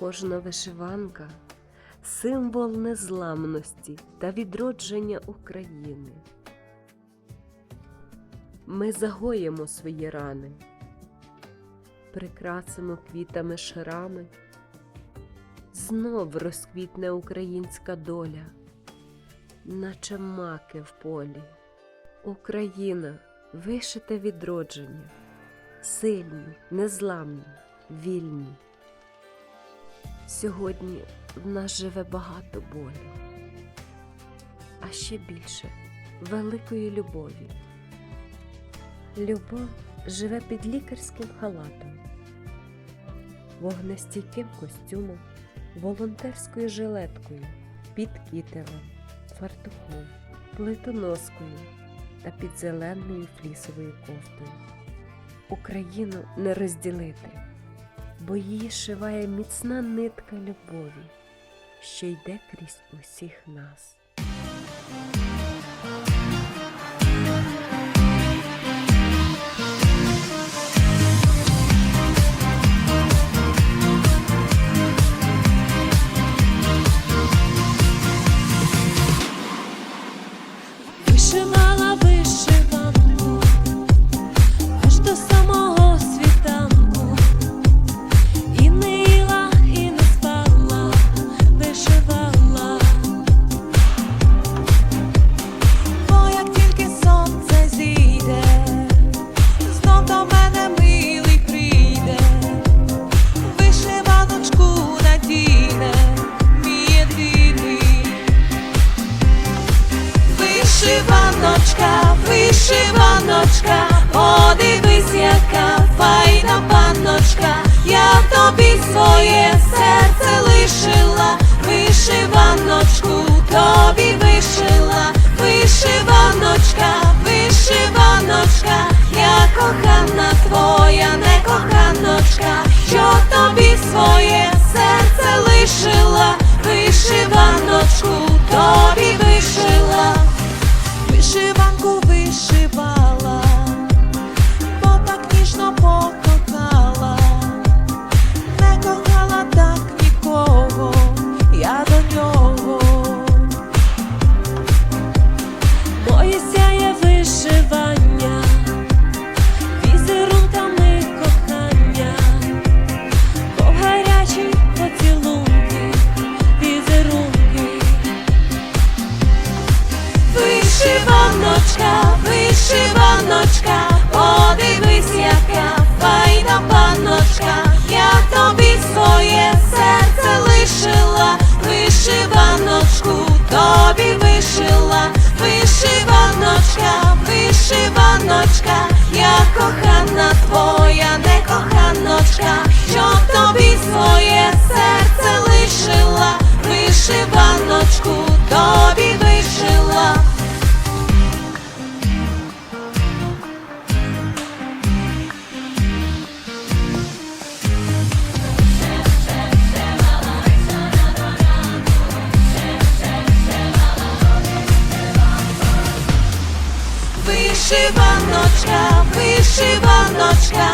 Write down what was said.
Кожна вишиванка символ незламності та відродження України. Ми загоїмо свої рани, прикрасимо квітами шарами, знов розквітне українська доля, наче маки в полі. Україна вишите відродження, сильні, незламні, вільні. Сьогодні в нас живе багато болю, а ще більше великої любові. Любов живе під лікарським халатом, вогнестійким костюмом, волонтерською жилеткою, під кітелем, фартухом, плитоноскою та під зеленою флісовою кофтою. Україну не розділити бо її шиває міцна нитка любові, що йде крізь усіх нас. Вишиваночка, вишиваночка, подивись, яка файна панночка, я тобі своє вишиваночка, Вишиваночка, вишиваночка,